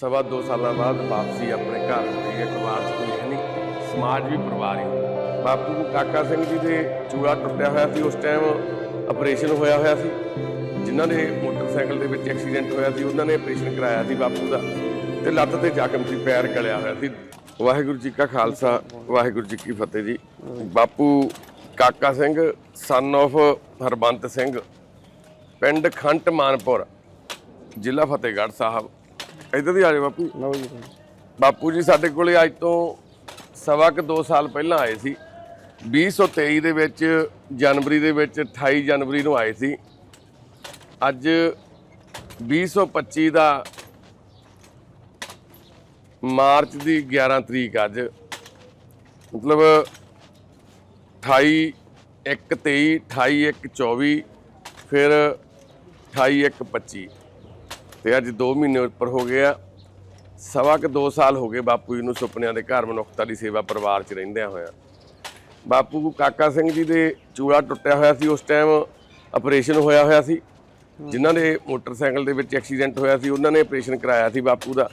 ਸਵਾ ਦੋ ਸਾਲਾਂ ਬਾਅਦ ਵਾਪਸੀ ਆਪਣੇ ਘਰ ਹੋਈ ਹੈ ਪਰਿਵਾਰ 'ਚ ਕੋਈ ਹੈ ਨਹੀਂ ਸਮਾਜ ਵੀ ਪਰਿਵਾਰ ਹੀ ਬਾਪੂ ਕਾਕਾ ਸਿੰਘ ਜੀ ਦੇ ਚੂੜਾ ਟੁੱਟਿਆ ਹੋਇਆ ਸੀ, ਉਸ ਟਾਈਮ ਆਪਰੇਸ਼ਨ ਹੋਇਆ ਹੋਇਆ ਸੀ। ਜਿਨ੍ਹਾਂ ਦੇ ਮੋਟਰਸਾਈਕਲ ਦੇ ਵਿੱਚ ਐਕਸੀਡੈਂਟ ਹੋਇਆ ਸੀ, ਉਹਨਾਂ ਨੇ ਆਪਰੇਸ਼ਨ ਕਰਾਇਆ ਸੀ ਬਾਪੂ ਦਾ। ਤੇ ਲੱਤ ਤੇ ਜ਼ਖਮ ਸੀ, ਪੈਰ ਗਲਿਆ ਹੋਇਆ ਸੀ। ਵਾਹਿਗੁਰੂ ਜੀ ਕਾ ਖਾਲਸਾ, ਵਾਹਿਗੁਰੂ ਜੀ ਕੀ ਫਤਿਹ ਜੀ। ਬਾਪੂ ਕਾਕਾ ਸਿੰਘ ਸਨ of ਹਰਬੰਤ ਸਿੰਘ, ਪਿੰਡ ਖੰਟ ਮਾਨਪੁਰ ਜ਼ਿਲ੍ਹਾ ਫਤਿਹਗੜ੍ਹ ਸਾਹਿਬ। ਇੱਧਰ ਦੀ ਆ ਜਾਓ ਬਾਪੂ। ਲਓ ਜੀ ਬਾਪੂ ਜੀ ਸਾਡੇ ਕੋਲੇ ਅੱਜ ਤੋਂ ਸਵਾ ਕੁ 2 ਸਾਲ ਪਹਿਲਾਂ ਆਏ ਸੀ। 2023 ਦੇ ਵਿੱਚ ਜਨਵਰੀ ਦੇ ਵਿੱਚ 28 ਜਨਵਰੀ ਨੂੰ ਆਏ ਸੀ। ਅੱਜ 2025 ਦਾ ਮਾਰਚ ਦੀ 11 ਤਰੀਕ ਅੱਜ। ਮਤਲਬ 28 1 23 28 1 24 ਫਿਰ 28 1 25 ਤੇ ਅੱਜ 2 ਮਹੀਨੇ ਉੱਪਰ ਹੋ ਗਏ ਆ। ਸਵਾ ਕੁ 2 ਸਾਲ ਹੋ ਗਏ ਬਾਪੂ ਜੀ ਨੂੰ ਸੁਪਨਿਆਂ ਦੇ ਘਰ ਮਨੁੱਖਤਾ ਦੀ ਸੇਵਾ ਪਰਿਵਾਰ 'ਚ ਰਹਿੰਦਿਆਂ ਹੋਇਆ। ਬਾਪੂ ਕਾਕਾ ਸਿੰਘ ਜੀ ਦੇ ਚੂੜਾ ਟੁੱਟਿਆ ਹੋਇਆ ਸੀ, ਉਸ ਟਾਈਮ ਆਪਰੇਸ਼ਨ ਹੋਇਆ ਹੋਇਆ ਸੀ। ਜਿਨ੍ਹਾਂ ਦੇ ਮੋਟਰਸਾਈਕਲ ਦੇ ਵਿੱਚ ਐਕਸੀਡੈਂਟ ਹੋਇਆ ਸੀ, ਉਹਨਾਂ ਨੇ ਆਪਰੇਸ਼ਨ ਕਰਾਇਆ ਸੀ ਬਾਪੂ ਦਾ।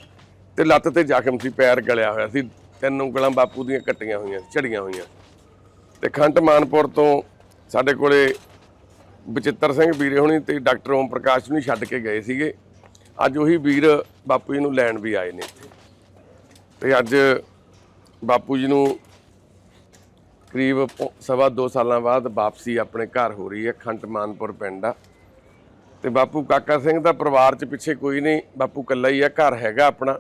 ਤੇ ਲੱਤ ਤੇ ਜ਼ਖਮ ਸੀ, ਪੈਰ ਗਲਿਆ ਹੋਇਆ ਸੀ। ਤਿੰਨ ਉਂਗਲਾਂ ਬਾਪੂ ਦੀਆਂ ਕੱਟੀਆਂ ਹੋਈਆਂ, ਝੜੀਆਂ ਹੋਈਆਂ। ਤੇ ਖੰਟ ਮਾਨਪੁਰ ਤੋਂ ਸਾਡੇ ਕੋਲੇ ਬਚਿੱਤਰ ਸਿੰਘ ਵੀਰੇ ਹੁਣੀ ਤੇ ਡਾਕਟਰ ਓਮ ਪ੍ਰਕਾਸ਼ ਨੂੰ ਛੱਡ ਕੇ ਗਏ ਸੀਗੇ। ਅੱਜ ਉਹੀ ਵੀਰ ਬਾਪੂ ਜੀ ਨੂੰ ਲੈਣ ਵੀ ਆਏ ਨੇ ਇੱਥੇ। ਤੇ ਅੱਜ ਬਾਪੂ ਜੀ ਨੂੰ ਕਰੀਬ ਸਵਾ ਦੋ ਸਾਲਾਂ ਬਾਅਦ ਵਾਪਸੀ ਆਪਣੇ ਘਰ ਹੋ ਰਹੀ ਹੈ ਖੰਟ ਮਾਨਪੁਰ ਪਿੰਡ ਆ। ਤੇ ਬਾਪੂ ਕਾਕਾ ਸਿੰਘ ਦਾ ਪਰਿਵਾਰ ਚ ਪਿੱਛੇ ਕੋਈ ਨਹੀਂ, ਬਾਪੂ ਇਕੱਲਾ ਹੀ ਆ, ਘਰ ਹੈਗਾ ਆਪਣਾ।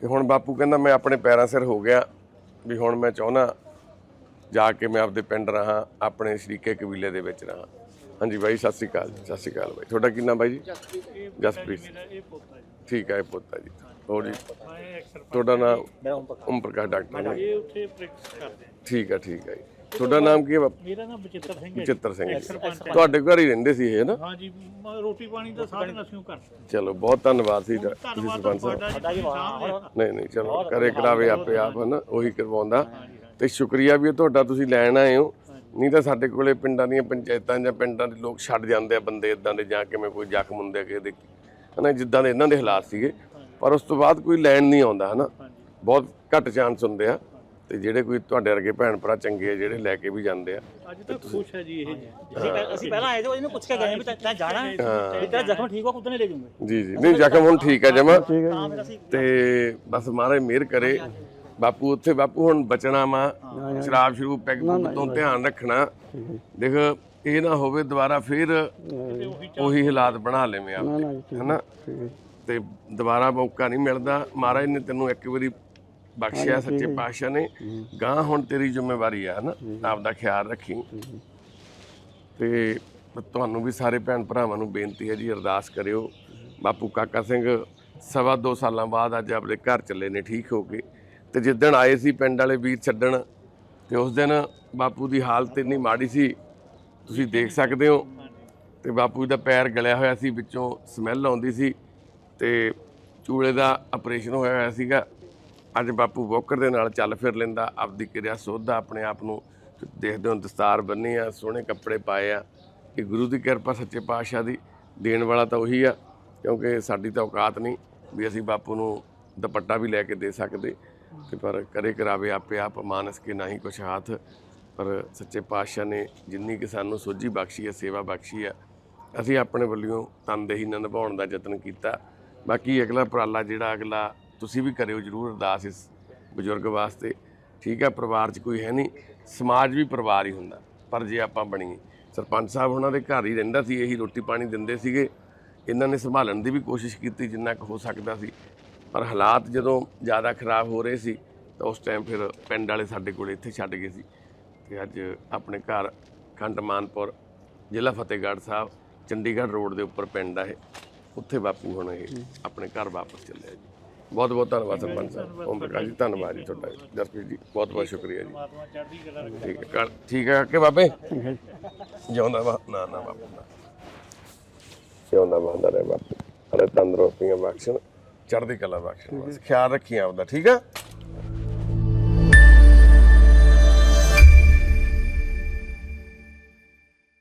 ਤੇ ਹੁਣ ਬਾਪੂ ਕਹਿੰਦਾ ਮੈਂ ਆਪਣੇ ਪੈਰਾਂ ਸਿਰ ਹੋ ਗਿਆ ਵੀ ਹੁਣ ਮੈਂ ਚਾਹੁੰਦਾ ਜਾ ਕੇ ਮੈਂ ਆਪਦੇ ਪਿੰਡ ਰਹਾ, ਆਪਣੇ ਸ਼ਰੀਕੇ ਕਬੀਲੇ ਦੇ ਵਿੱਚ ਰਹਾ। ਹਾਂਜੀ ਬਾਈ ਸਤਿ ਸ਼੍ਰੀ ਅਕਾਲ ਸਤਿ ਸ਼੍ਰੀ ਅਕਾਲ ਬਾਈ ਤੁਹਾਡਾ ਕੀ ਨਾਮ ਬਾਈ ਜੀ? ਜਸਪ੍ਰੀਤ ਸਿੰਘ। ਮੇਰਾ ਇਹ ਪੋਤਾ ਜੀ ਠੀਕ ਹੈ ਇਹ ਪੁੱਤਾ ਜੀ। ਹੋਰ ਜੀ? ਮੈਂ ਤੁਹਾਡਾ ਨਾਮ? ਪੱਕਾ। ਓਮ ਪ੍ਰਕਾਸ਼ ਡਾਕਟਰ ਇਹ ਉੱਥੇ ਪ੍ਰੈਕਟਿਸ ਕਰਦੇ ਆ ਠੀਕ ਹੈ ਠੀਕ ਹੈ ਜੀ। ਤੁਹਾਡਾ ਨਾਮ ਕੀ ਹੈ ਬਾਪੂ? ਮੇਰਾ ਨਾਮ ਬਚਿੱਤਰ ਸਿੰਘ ਹੈ ਚਿੱਤਰ ਸਿੰਘ। ਤੁਹਾਡੇ ਘਰ ਹੀ ਰਹਿੰਦੇ ਸੀ ਇਹ ਨਾ? ਹਾਂ ਜੀ ਮ- ਰੋਟੀ ਪਾਣੀ ਦਾ ਸਾਧਨ ਅਸੀਂ ਉਹ ਕਰਦੇ ਚਲੋ ਬਹੁਤ ਧੰਨਵਾਦ ਸੀ ਤੁਸੀਂ ਧੰਨਵਾਦ ਸਰਪੰਚ ਸਾਹਿਬ। ਤੁਹਾਡਾ ਜੀ ਸਾਹਮਣੇ। ਨਹੀਂ ਨਹੀਂ ਚਲੋ ਕਰੇ ਕਰਾਵੇ ਆਪੇ ਆਪ ਹਨਾ ਉਹੀ ਕਰਵਾਉਂਦਾ। ਤੇ ਸ਼ੁਕਰੀਆ ਵੀ ਤੁਹਾਡਾ ਤੁਸੀਂ ਲੈਣ ਆਏ ਹੋ। ਨਹੀਂ ਤਾਂ ਸਾਡੇ ਕੋਲੇ ਪਿੰਡਾਂ ਦੀਆਂ ਪੰਚਾਇਤਾਂ ਜਾਂ ਪਿੰਡਾਂ ਦੇ ਲੋਕ ਛੱਡ ਜਾਂਦੇ ਆ ਬੰਦੇ ਇਦਾਂ ਦੇ ਜਾਂ ਕਿਵੇਂ ਕੋਈ ਜ਼ਖਮ ਹੁੰਦੇ ਆ ਕਿਸੇ ਦੇ ਹਨਾ ਜਿੱਦਾਂ ਦੇ ਇਹਨਾਂ ਦੇ ਹਾਲਾਤ ਸੀਗੇ। ਪਰ ਉਸ ਤੋਂ ਬਾਅਦ ਕੋਈ ਲੈਣ ਨਹੀਂ ਆਉਂਦਾ ਹਨਾ। ਬਹੁਤ ਘੱਟ ਚਾਂਸ ਹੁੰਦੇ ਆ। ਤੇ ਜਿਹੜੇ ਕੋਈ ਤੁਹਾਡੇ ਵਰਗੇ ਭੈਣ ਭਰਾ ਚੰਗੇ ਆ ਜਿਹੜੇ ਲੈ ਕੇ ਵੀ ਜਾਂਦੇ ਆ। ਅੱਜ ਤਾਂ ਖੁਸ਼ ਹੈ ਜੀ ਇਹ ਅਸੀਂ ਪਹਿ- ਅਸੀਂ ਪਹਿਲਾਂ ਆਏ ਤੇ ਇਹਨੂੰ ਪੁੱਛ ਕੇ ਗਏ ਵੀ ਤੈਂ- ਤੈਂ ਜਾਣਾ ਹੈ? ਵੀ ਤੇਰਾ ਜ਼ਖਮ ਠੀਕ ਹੋ ਕੁੱਦਾਂ ਨਹੀਂ ਲੈ ਜੂਗੇ ਜੀ ਜੀ। ਨਹੀਂ ਜ਼ਖਮ ਹੁਣ ਠੀਕ ਹੈ ਜਮਾ ਤੇ ਬਸ ਮਹਾਰਾਜ ਮਿਹਰ ਕਰੇ। ਬਾਪੂ ਉੱਥੇ ਬਾਪੂ ਹੁਣ ਬਚਣਾ ਵਾ। ਸ਼ਰਾਬ ਸ਼ਰੂ ਪੈਗ ਪੁੱਗ ਤੋਂ ਧਿਆਨ ਰੱਖਣਾ। ਦੇਖ ਇਹ ਨਾ ਹੋਵੇ ਦੁਬਾਰਾ ਫਿਰ ਉਹੀ ਹਾਲਾਤ ਬਣਾ ਲੈਵੇਂ ਆਪ ਹਨਾ? ਤੇ ਦੁਬਾਰਾ ਮੌਕਾ ਨਹੀਂ ਮਿਲਦਾ। ਮਹਾਰਾਜ ਨੇ ਤੈਨੂੰ ਇੱਕ ਵਾਰੀ ਬਖਸ਼ਿਆ ਸੱਚੇ ਪਾਤਸ਼ਾਹ ਨੇ। ਗਾਂ ਹੁਣ ਤੇਰੀ ਜ਼ਿੰਮੇਵਾਰੀ ਆ ਹਨਾ? ਆਪ ਦਾ ਖਿਆਲ ਰੱਖੀ। ਤੇ ਤੁਹਾਨੂੰ ਵੀ ਸਾਰੇ ਭੈਣ ਭਰਾਵਾਂ ਨੂੰ ਬੇਨਤੀ ਹੈ ਜੀ ਅਰਦਾਸ ਕਰਿਓ। ਬਾਪੂ ਕਾਕਾ ਸਿੰਘ ਸਵਾ ਦੋ ਸਾਲਾਂ ਬਾਅਦ ਅੱਜ ਆਪਣੇ ਘਰ ਚੱਲੇ ਨੇ ਠੀਕ ਹੋ ਕੇ। ਤੇ ਜਿੱਦਣ ਆਏ ਸੀ ਪਿੰਡ ਵਾਲੇ ਵੀਰ ਛੱਡਣ, ਤੇ ਉਸ ਦਿਨ ਬਾਪੂ ਦੀ ਹਾਲਤ ਇੰਨੀ ਮਾੜੀ ਸੀ, ਤੁਸੀਂ ਦੇਖ ਸਕਦੇ ਹੋ, ਤੇ ਬਾਪੂ ਦਾ ਪੈਰ ਗਲਿਆ ਹੋਇਆ ਸੀ, ਵਿੱਚੋਂ ਸਮੈਲ ਆਉਂਦੀ ਸੀ, ਤੇ ਚੂਲੇ ਦਾ ਆਪਰੇਸ਼ਨ ਹੋਇਆ ਹੋਇਆ ਸੀਗਾ। ਅੱਜ ਬਾਪੂ ਵੋਕਰ ਦੇ ਨਾਲ ਚੱਲ ਫਿਰ ਲੈਂਦਾ, ਆਪਦੀ ਕਿਰਿਆ ਸੋਧਦਾ, ਆਪਣੇ ਆਪ ਨੂੰ ਦੇਖਦੇ ਹੋ ਦਸਤਾਰ ਬੰਨੀ ਆ, ਸੋਹਣੇ ਕੱਪੜੇ ਪਾਏ ਆ ਇਹ ਗੁਰੂ ਦੀ ਕਿਰਪਾ ਸੱਚੇ ਪਾਤਸ਼ਾਹ ਦੀ, ਦੇਣ ਵਾਲਾ ਤਾਂ ਉਹੀ ਆ, ਕਿਉਂਕਿ ਸਾਡੀ ਤਾਂ ਔਕਾਤ ਨਹੀਂ ਵੀ ਅਸੀਂ ਬਾਪੂ ਨੂੰ ਦੁਪੱਟਾ ਵੀ ਲੈ ਕੇ ਦੇ ਸਕਦੇ। ਤੇ ਪਰ ਕਰੇ ਕਰਾਵੇ ਆਪੇ ਆਪ ਮਾਨਸ ਕੇ ਨਹੀਂ ਕੁਛ ਹੱਥ। ਪਰ ਸੱਚੇ ਪਾਤਸ਼ਾਹ ਨੇ ਜਿੰਨੀ ਕਿ ਸਾਨੂੰ ਸੋਝੀ ਬਖਸ਼ੀ ਹੈ, ਸੇਵਾ ਬਖਸ਼ੀ ਹੈ, ਅਸੀਂ ਆਪਣੇ ਵੱਲੋਂ ਤਨਦੇਹੀ ਨਾਲ ਨਿਭਾਉਣ ਦਾ ਯਤਨ ਕੀਤਾ। ਬਾਕੀ ਅਗਲਾ ਉਪਰਾਲਾ ਜਿਹੜਾ ਅਗਲਾ ਤੁਸੀਂ ਵੀ ਕਰਿਓ ਜਰੂਰ ਅਰਦਾਸ ਇਸ ਬਜ਼ੁਰਗ ਵਾਸਤੇ। ਠੀਕ ਹੈ, ਪਰਿਵਾਰ 'ਚ ਕੋਈ ਹੈ ਨਹੀਂ, ਸਮਾਜ ਵੀ ਪਰਿਵਾਰ ਹੀ ਹੁੰਦਾ। ਪਰ ਜੇ ਆਪਾਂ ਬਣੀਏ, ਸਰਪੰਚ ਸਾਹਿਬ ਉਹਨਾਂ ਦੇ ਘਰ ਹੀ ਰਹਿੰਦਾ ਸੀ, ਇਹੀ ਰੋਟੀ ਪਾਣੀ ਦਿੰਦੇ ਸੀਗੇ। ਇਹਨਾਂ ਨੇ ਸੰਭਾਲਣ ਦੀ ਵੀ ਕੋਸ਼ਿਸ਼ ਕੀਤੀ, ਜਿੰਨਾ ਕੁ ਹੋ ਸਕਦਾ ਸੀ। ਪਰ ਹਾਲਾਤ ਜਦੋਂ ਜ਼ਿਆਦਾ ਖਰਾਬ ਹੋ ਰਹੇ ਸੀ ਤਾਂ ਉਸ ਟਾਈਮ ਫਿਰ ਪਿੰਡ ਵਾਲੇ ਸਾਡੇ ਕੋਲ ਇੱਥੇ ਛੱਡ ਗਏ ਸੀ। ਤੇ ਅੱਜ ਆਪਣੇ ਘਰ ਖੰਡ ਮਾਨਪੁਰ ਜ਼ਿਲ੍ਹਾ ਫਤਿਹਗੜ੍ਹ ਸਾਹਿਬ ਚੰਡੀਗੜ੍ਹ ਰੋਡ ਦੇ ਉੱਪਰ ਪਿੰਡ ਆ ਇਹ। ਉੱਥੇ ਬਾਪੂ ਹੁਣ ਇਹ ਆਪਣੇ ਘਰ ਵਾਪਸ ਚੱਲਿਆ ਜੀ। ਬਹੁਤ ਬਹੁਤ ਧੰਨਵਾਦ ਸਰਪੰਚ ਸਾਹਿਬ। ਓਮ ਪ੍ਰਕਾਸ਼ ਜੀ ਧੰਨਵਾਦ ਜੀ ਤੁਹਾਡਾ। ਜਸਪ੍ਰੀਤ ਜੀ ਬਹੁਤ ਬਹੁਤ ਸ਼ੁਕਰੀਆ ਜੀ। ਠੀਕ ਹੈ ਕਰ- ਠੀਕ ਹੈ ਕਿ ਬਾਬੇ? ਜਿਉਂਦਾ ਵਾ ਨਾ ਨਾ ਬਾਪੂ ਨਾ। ਜਿਉਂਦਾ ਵਾਂਦਾ ਰਹੇ ਬਾਪੂ ਅਰੇ ਤੰਦਰੁਸਤੀਆਂ ਬਖਸ਼ਣ। ਚੜ੍ਹਦੀ ਕਲਾ ਬਖਸ਼। ਖਿਆਲ ਰੱਖੀ ਆਪਦਾ ਠੀਕ ਆ?